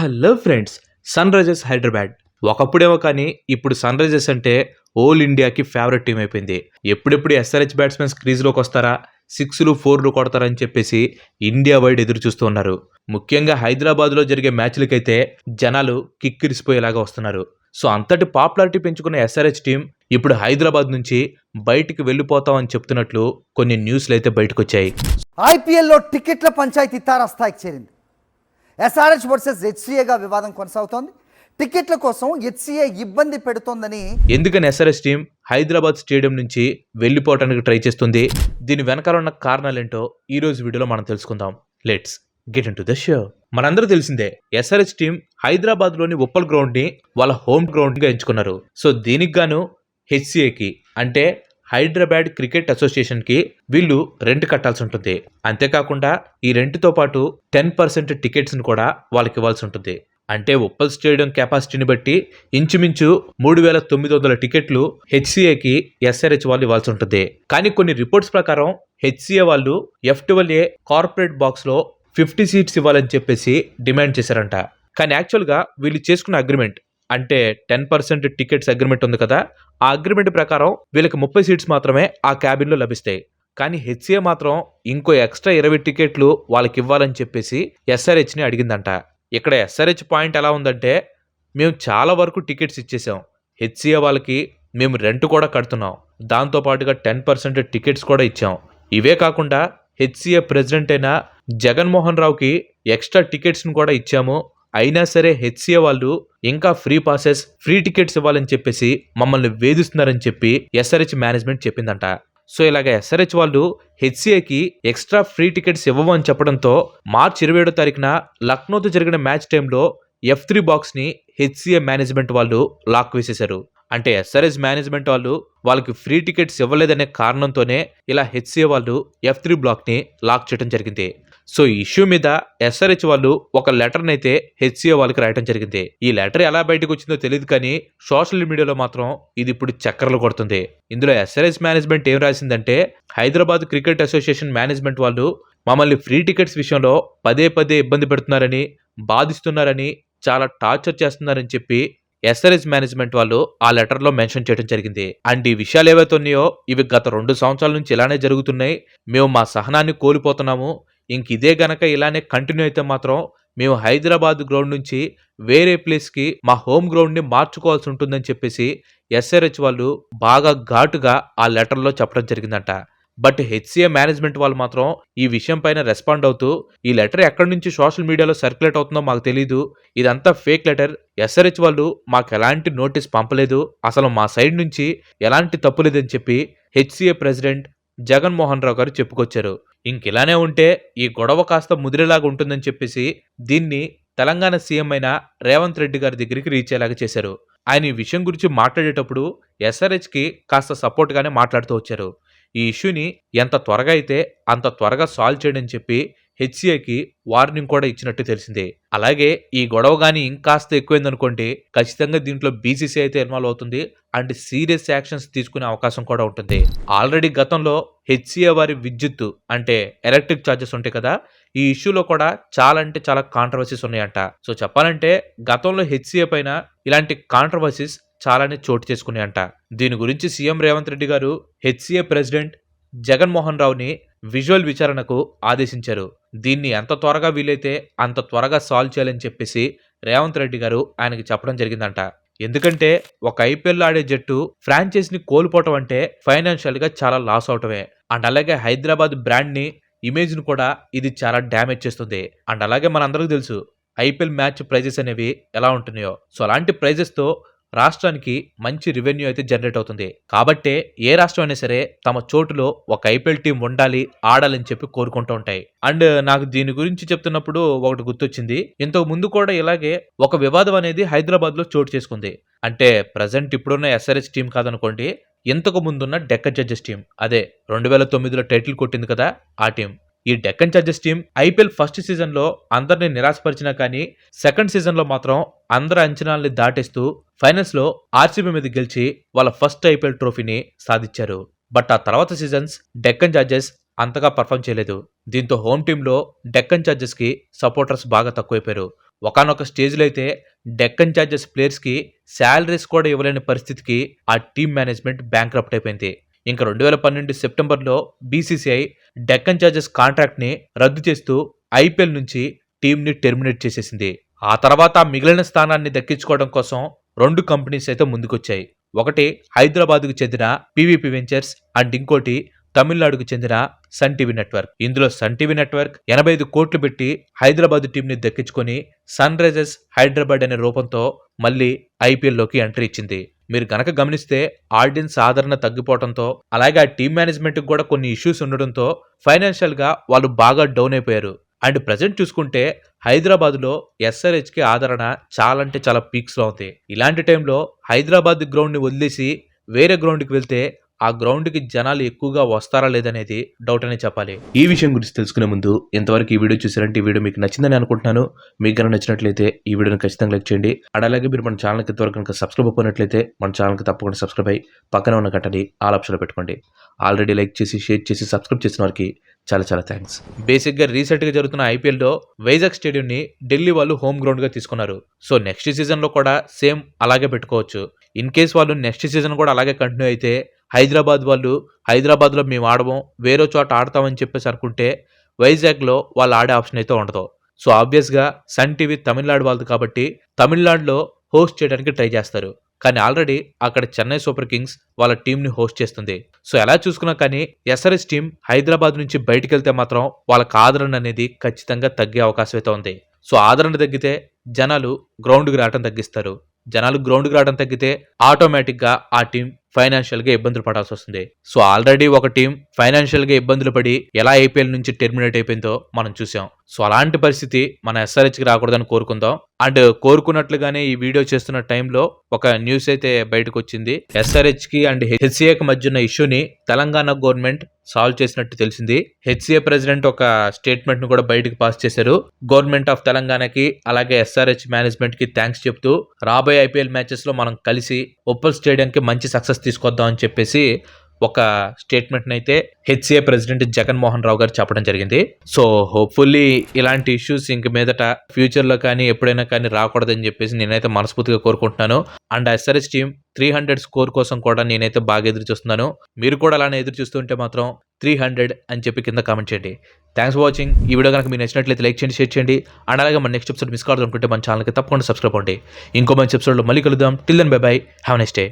Hello friends Sunrisers Hyderabad. ఒకప్పుడేమో కానీ ఇప్పుడు Sunrisers అంటే ఓల్ ఇండియాకి ఫేవరెట్ టీం అయిపోయింది. ఎప్పుడెప్పుడు ఎస్ఆర్హెచ్ బ్యాట్స్మెన్స్ క్రీజ్లోకి వస్తారా సిక్స్లు ఫోర్లు కొడతారని చెప్పేసి ఇండియా వైడ్ ఎదురు చూస్తూ ఉన్నారు. ముఖ్యంగా హైదరాబాద్లో జరిగే మ్యాచ్లకైతే జనాలు కిక్కిరిసిపోయేలాగా వస్తున్నారు. సో అంతటి పాపులారిటీ పెంచుకున్న ఎస్ఆర్హెచ్ టీం ఇప్పుడు హైదరాబాద్ నుంచి బయటికి వెళ్ళిపోతామని చెప్తున్నట్లు కొన్ని న్యూస్లు అయితే బయటకు వచ్చాయి ఐపీఎల్లో టికెట్ల పంచాయతీ తారాస్థాయికి చేరింది. ఎస్ఆర్హెచ్ వర్సెస్ హెచ్సిఏగా వివాదం కొనసాగుతోంది. టికెట్ల కోసం హెచ్సిఏ ఇబ్బంది పెడుతోందని ఎందుకని ఎస్ఆర్ఎస్ టీం హైదరాబాద్ స్టేడియం నుంచి వెళ్ళిపోవడానికి ట్రై చేస్తుంది? దీని వెనకాల ఉన్న కారణాలేంటో ఈ రోజు వీడియోలో మనం తెలుసుకుందాం. Let's get into the show మనందరూ తెలిసిందే ఎస్ఆర్హెచ్ టీం హైదరాబాద్లోని ఉప్పల్ గ్రౌండ్ని వాళ్ళ హోమ్ గ్రౌండ్గా ఎంచుకున్నారు. సో దీనికి గాను హెచ్సిఏకి అంటే హైదరాబాద్ క్రికెట్ అసోసియేషన్కి వీళ్ళు రెంట్ కట్టాల్సి ఉంటుంది. అంతేకాకుండా ఈ రెంట్తో పాటు టెన్ పర్సెంట్ టికెట్స్ని కూడా వాళ్ళకి ఇవ్వాల్సి ఉంటుంది. అంటే ఉప్పల్ స్టేడియం కెపాసిటీని బట్టి ఇంచుమించు మూడు వేల తొమ్మిది వందల టికెట్లు హెచ్సిఏకి ఎస్ఆర్హెచ్ వాళ్ళు ఇవ్వాల్సి ఉంటుంది. కానీ కొన్ని రిపోర్ట్స్ ప్రకారం హెచ్సిఏ వాళ్ళు ఎఫ్ ట్వెల్వ్ ఏ కార్పొరేట్ బాక్స్లో ఫిఫ్టీ సీట్స్ ఇవ్వాలని చెప్పేసి డిమాండ్ చేశారంట. కానీ యాక్చువల్గా వీళ్ళు చేసుకున్న అగ్రిమెంట్ అంటే టెన్ పర్సెంట్ టికెట్స్ అగ్రిమెంట్ ఉంది కదా ఆ అగ్రిమెంట్ ప్రకారం వీళ్ళకి ముప్పై సీట్స్ మాత్రమే ఆ క్యాబిన్లో లభిస్తాయి. కానీ హెచ్సిఏ మాత్రం ఇంకో ఎక్స్ట్రా ఇరవై టికెట్లు వాళ్ళకి ఇవ్వాలని చెప్పేసి ఎస్ఆర్హెచ్ని అడిగిందంట. ఇక్కడ ఎస్ఆర్హెచ్ పాయింట్ ఎలా ఉందంటే మేము చాలా వరకు టికెట్స్ ఇచ్చేసాం. హెచ్సిఏ వాళ్ళకి మేము రెంట్ కూడా కడుతున్నాం. దాంతో పాటుగా టెన్ పర్సెంట్ టికెట్స్ కూడా ఇచ్చాం. ఇవే కాకుండా హెచ్సిఏ ప్రెసిడెంట్ అయిన జగన్మోహన్ రావుకి ఎక్స్ట్రా టికెట్స్ని కూడా ఇచ్చాము. అయినా సరే హెచ్సిఏ వాళ్ళు ఇంకా ఫ్రీ పాసెస్ ఫ్రీ టికెట్స్ ఇవ్వాలని చెప్పేసి మమ్మల్ని వేధిస్తున్నారని చెప్పి ఎస్ఆర్హెచ్ మేనేజ్మెంట్ చెప్పిందంట. సో ఇలాగ ఎస్ఆర్హెచ్ వాళ్ళు హెచ్సిఏకి ఎక్స్ట్రా ఫ్రీ టికెట్స్ ఇవ్వమని అని చెప్పడంతో మార్చి ఇరవై ఏడో తారీఖున లక్నోతో జరిగిన మ్యాచ్ టైంలో ఎఫ్ త్రీ బాక్స్ని హెచ్సిఏ మేనేజ్మెంట్ వాళ్ళు లాక్ వేసేశారు. అంటే ఎస్ఆర్ఎస్ మేనేజ్మెంట్ వాళ్ళు వాళ్ళకి ఫ్రీ టికెట్స్ ఇవ్వలేదనే కారణంతోనే ఇలా హెచ్సిఏ వాళ్ళు ఎఫ్ త్రీ బ్లాక్ని లాక్ చేయడం జరిగింది. సో ఈ ఇష్యూ మీద ఎస్ఆర్హెచ్ వాళ్ళు ఒక లెటర్ని అయితే హెచ్సిఓ వాళ్ళకి రాయడం జరిగింది. ఈ లెటర్ ఎలా బయటకు వచ్చిందో తెలియదు కానీ సోషల్ మీడియాలో మాత్రం ఇది ఇప్పుడు చక్కర్లు కొడుతుంది. ఇందులో ఎస్ఆర్హెచ్ మేనేజ్మెంట్ ఏం రాసిందంటే హైదరాబాద్ క్రికెట్ అసోసియేషన్ మేనేజ్మెంట్ వాళ్ళు మమ్మల్ని ఫ్రీ టికెట్స్ విషయంలో పదే పదే ఇబ్బంది పెడుతున్నారని బాధిస్తున్నారని చాలా టార్చర్ చేస్తున్నారని చెప్పి ఎస్ఆర్ఎస్ మేనేజ్మెంట్ వాళ్ళు ఆ లెటర్లో మెన్షన్ చేయడం జరిగింది. అండ్ ఈ విషయాలు ఏవైతే ఉన్నాయో ఇవి గత రెండు సంవత్సరాల నుంచి ఇలానే జరుగుతున్నాయి. మేము మా సహనాన్ని కోల్పోతున్నాము. ఇంక ఇదే గనక ఇలానే కంటిన్యూ అయితే మాత్రం మేము హైదరాబాద్ గ్రౌండ్ నుంచి వేరే ప్లేస్కి మా హోమ్ గ్రౌండ్ని మార్చుకోవాల్సి ఉంటుందని చెప్పేసి ఎస్ఆర్హెచ్ వాళ్ళు బాగా ఘాటుగా ఆ లెటర్లో చెప్పడం జరిగిందంట. బట్ హెచ్సిఏ మేనేజ్మెంట్ వాళ్ళు మాత్రం ఈ విషయం పైన రెస్పాండ్ అవుతూ ఈ లెటర్ ఎక్కడి నుంచి సోషల్ మీడియాలో సర్క్యులేట్ అవుతుందో మాకు తెలియదు ఇదంతా ఫేక్ లెటర్ ఎస్ఆర్హెచ్ వాళ్ళు మాకు ఎలాంటి నోటీస్ పంపలేదు. అసలు మా సైడ్ నుంచి ఎలాంటి తప్పు లేదని చెప్పి హెచ్సిఏ ప్రెసిడెంట్ జగన్మోహన్ రావు గారు చెప్పుకొచ్చారు. ఇంకిలానే ఉంటే ఈ గొడవ కాస్త ముదిరేలాగా ఉంటుందని చెప్పేసి దీన్ని తెలంగాణ సీఎం అయిన రేవంత్ రెడ్డి గారి దగ్గరికి రీచ్ అయ్యేలాగా చేశారు. ఆయన ఈ విషయం గురించి మాట్లాడేటప్పుడు ఎస్ఆర్హెచ్కి కాస్త సపోర్ట్గానే మాట్లాడుతూ వచ్చారు. ఈ ఇష్యూని ఎంత త్వరగా అయితే అంత త్వరగా సాల్వ్ చేయడం చెప్పి హెచ్సిఐకి వార్నింగ్ కూడా ఇచ్చినట్టు తెలిసింది. అలాగే ఈ గొడవ కానీ ఇంకాస్త ఎక్కువైందనుకోండి ఖచ్చితంగా దీంట్లో బీసీసీ అయితే ఇన్వాల్వ్ అవుతుంది అండ్ సీరియస్ యాక్షన్స్ తీసుకునే అవకాశం కూడా ఉంటుంది. ఆల్రెడీ గతంలో హెచ్సిఏ వారి విద్యుత్ అంటే ఎలక్ట్రిక్ ఛార్జెస్ ఉంటాయి కదా ఈ ఇష్యూలో కూడా చాలా అంటే చాలా కాంట్రవర్సీస్ ఉన్నాయంట. సో చెప్పాలంటే గతంలో హెచ్సిఏ పైన ఇలాంటి కాంట్రవర్సీస్ చాలానే చోటు చేసుకున్నాయంట. దీని గురించి సీఎం రేవంత్ రెడ్డి గారు హెచ్సిఏ ప్రెసిడెంట్ జగన్మోహన్ రావుని విజువల్ విచారణకు ఆదేశించారు. దీన్ని ఎంత త్వరగా వీలైతే అంత త్వరగా సాల్వ్ చేయాలని చెప్పేసి రేవంత్ రెడ్డి గారు ఆయనకి చెప్పడం జరిగిందంట. ఎందుకంటే ఒక ఐపీఎల్ ఆడే జట్టు ఫ్రాంచైజీని కోల్పోవటం అంటే ఫైనాన్షియల్గా చాలా లాస్ అవటమే. అండ్ అలాగే హైదరాబాద్ బ్రాండ్ని ఇమేజ్ని కూడా ఇది చాలా డ్యామేజ్ చేస్తుంది. అండ్ అలాగే మనందరికీ తెలుసు ఐపీఎల్ మ్యాచ్ ప్రైజెస్ అనేవి ఎలా ఉంటున్నాయో. సో అలాంటి ప్రైజెస్తో రాష్ట్రానికి మంచి రెవెన్యూ అయితే జనరేట్ అవుతుంది. కాబట్టే ఏ రాష్ట్రం అయినా సరే తమ చోటులో ఒక ఐపీఎల్ టీం ఉండాలి ఆడాలని చెప్పి కోరుకుంటూ ఉంటాయి. అండ్ నాకు దీని గురించి చెప్తున్నప్పుడు ఒకటి గుర్తొచ్చింది. ఇంతకు ముందు కూడా ఇలాగే ఒక వివాదం అనేది హైదరాబాద్లో చోటు చేసుకుంది. అంటే ప్రజెంట్ ఇప్పుడున్న ఎస్ఆర్హెచ్ టీం కాదనుకోండి ఇంతకు ముందున్న డెక్క జడ్జెస్ టీం అదే రెండు వేల తొమ్మిదిలో టైటిల్ కొట్టింది కదా ఆ టీం ఈ Deccan Chargers team IPL first సీజన్లో అందరినీ నిరాశపరిచినా కానీ సెకండ్ సీజన్లో మాత్రం అందరి అంచనాల్ని దాటేస్తూ ఫైనల్స్లో ఆర్సీబీ మీద గెలిచి వాళ్ళ ఫస్ట్ ఐపీఎల్ ట్రోఫీని సాధించారు. బట్ ఆ తర్వాత సీజన్స్ డెక్కన్ చార్జెస్ అంతగా పర్ఫామ్ చేయలేదు. దీంతో హోమ్ టీంలో డెక్కన్ చార్జెస్కి సపోర్టర్స్ బాగా తక్కువైపోయారు. ఒకనొక స్టేజ్లో అయితే డెక్కన్ చార్జెస్ ప్లేయర్స్కి శాలరీస్ కూడా ఇవ్వలేని పరిస్థితికి ఆ టీం మేనేజ్మెంట్ బ్యాంక్రప్ట్ అయిపోయింది. ఇంకా రెండు వేల పన్నెండు సెప్టెంబర్లో బీసీసీఐ డెక్కన్ చార్జెస్ కాంట్రాక్ట్ని రద్దు చేస్తూ ఐపీఎల్ నుంచి టీంని టెర్మినేట్ చేసేసింది. ఆ తర్వాత మిగిలిన స్థానాన్ని దక్కించుకోవడం కోసం రెండు కంపెనీస్ అయితే ముందుకొచ్చాయి. ఒకటి హైదరాబాద్కు చెందిన పీవీపీ వెంచర్స్ అండ్ ఇంకోటి తమిళనాడుకు చెందిన సన్ టీవీ నెట్వర్క్. ఇందులో సన్ టీవీ నెట్వర్క్ ఎనభై ఐదు కోట్లు పెట్టి హైదరాబాద్ టీంని దక్కించుకొని సన్ రైజర్స్ హైదరాబాద్ అనే రూపంతో మళ్ళీ ఐపీఎల్లోకి ఎంట్రీ ఇచ్చింది. మీరు గనక గమనిస్తే ఆడియన్స్ ఆదరణ తగ్గిపోవడంతో అలాగే ఆ టీం మేనేజ్మెంట్కి కూడా కొన్ని ఇష్యూస్ ఉండడంతో ఫైనాన్షియల్గా వాళ్ళు బాగా డౌన్ అయిపోయారు. అండ్ ప్రజెంట్ చూసుకుంటే హైదరాబాద్లో ఎస్ఆర్హెచ్కి ఆదరణ చాలా అంటే చాలా పీక్స్లో ఉంది. ఇలాంటి టైంలో హైదరాబాద్ గ్రౌండ్ని వదిలేసి వేరే గ్రౌండ్కి వెళ్తే ఆ గ్రౌండ్కి జనాలు ఎక్కువగా వస్తారా లేదనేది డౌట్ అనే చెప్పాలి. ఈ విషయం గురించి తెలుసుకునే ముందు ఎంతవరకు ఈ వీడియో చూసారంటే ఈ వీడియో మీకు నచ్చిందని అనుకుంటున్నాను. మీకు కనుక నచ్చినట్లయితే ఈ వీడియోని ఖచ్చితంగా లైక్ చేయండి. అలాగే మీరు మన ఛానల్కి ఇంతవరకు కనుక సబ్స్క్రైబ్ అయిపోయినట్లయితే మన ఛానల్కి తప్పకుండా సబ్స్క్రైబ్ అయ్యి పక్కన ఉన్న గంటని ఆల్ ఆప్షన్లో పెట్టుకోండి. ఆల్రెడీ లైక్ చేసి షేర్ చేసి సబ్స్క్రైబ్ చేసిన వారికి చాలా చాలా థ్యాంక్స్. బేసిక్గా రీసెంట్గా జరుగుతున్న ఐపీఎల్లో వైజాగ్ స్టేడియంని ఢిల్లీ వాళ్ళు హోమ్ గ్రౌండ్గా తీసుకున్నారు. సో నెక్స్ట్ సీజన్లో కూడా సేమ్ అలాగే పెట్టుకోవచ్చు. ఇన్ కేస్ వాళ్ళు నెక్స్ట్ సీజన్ కూడా అలాగే కంటిన్యూ అయితే హైదరాబాద్ వాళ్ళు హైదరాబాద్లో మేము ఆడము వేరే చోట ఆడతామని చెప్పేసి అనుకుంటే వైజాగ్లో వాళ్ళు ఆడే ఆప్షన్ అయితే ఉండదు. సో ఆబ్వియస్గా సన్ టీవీ తమిళనాడు వాళ్ళది కాబట్టి తమిళనాడులో హోస్ట్ చేయడానికి ట్రై చేస్తారు. కానీ ఆల్రెడీ అక్కడ చెన్నై సూపర్ కింగ్స్ వాళ్ళ టీంని హోస్ట్ చేస్తుంది. సో ఎలా చూసుకున్నా కానీ ఎస్ఆర్ఎస్ టీం హైదరాబాద్ నుంచి బయటికి వెళ్తే మాత్రం వాళ్ళకి ఆదరణ అనేది ఖచ్చితంగా తగ్గే అవకాశం అయితే ఉంది. సో ఆదరణ తగ్గితే జనాలు గ్రౌండ్కి రావడం తగ్గిస్తారు. జనాలు గ్రౌండ్కి రావడం తగ్గితే ఆటోమేటిక్గా ఆ టీం ఫైనాన్షియల్గా ఇబ్బందులు పడాల్సి వస్తుంది. సో ఆల్రెడీ ఒక టీం ఫైనాన్షియల్గా ఇబ్బందులు పడి ఎలా ఐపీఎల్ నుంచి టెర్మినేట్ అయిపోయిందో మనం చూసాం. సో అలాంటి పరిస్థితి మన ఎస్ఆర్హెచ్కి రాకూడదని కోరుకుందాం. అండ్ కోరుకున్నట్లుగానే ఈ వీడియో చేస్తున్న టైంలో ఒక న్యూస్ అయితే బయటకు వచ్చింది ఎస్ఆర్హెచ్కి అండ్ హెచ్సిఏ కి మధ్య ఉన్న ఇష్యూని తెలంగాణ గవర్నమెంట్ సాల్వ్ చేసినట్టు తెలిసింది. హెచ్సిఏ ప్రెసిడెంట్ ఒక స్టేట్మెంట్ను కూడా బయటకు పాస్ చేశారు. గవర్నమెంట్ ఆఫ్ తెలంగాణకి అలాగే ఎస్ఆర్హెచ్ మేనేజ్మెంట్కి థ్యాంక్స్ చెప్తూ రాబోయే ఐపీఎల్ మ్యాచెస్లో మనం కలిసి ఉప్పల్ స్టేడియం కి మంచి సక్సెస్ తీసుకొద్దాం అని చెప్పేసి ఒక స్టేట్మెంట్ని అయితే హెచ్సిఏ ప్రెసిడెంట్ జగన్మోహన్ రావు గారు చెప్పడం జరిగింది. సో హోప్ఫుల్లీ ఇలాంటి ఇష్యూస్ ఇంక మీదట ఫ్యూచర్లో కానీ ఎప్పుడైనా కానీ రాకూడదని చెప్పేసి నేనైతే మనస్ఫూర్తిగా కోరుకుంటున్నాను. And SRH team three hundred score కోసం కూడా నేనైతే బాగా ఎదురు చూస్తున్నాను. మీరు కూడా అలానే ఎదురు చూస్తుంటే మాత్రం త్రీ హండ్రెడ్ అని చెప్పి కింద కామెంట్ చేయండి. Thanks for watching. ఈ వీడియో కనుక మీరు నచ్చినట్లయితే లైక్ చేయండి షేర్ చేయండి. అండ్ అలాగే మన నెక్స్ట్ ఎపిసోడ్ మిస్ కావద్దు అనుకుంటే మన ఛానల్కి తప్పకుండా సబ్స్క్రైబ్ అవ్వండి. ఇంకో మంచి ఎపిసోడ్లో మళ్ళీ కలుద్దాం. Till then bye bye have next day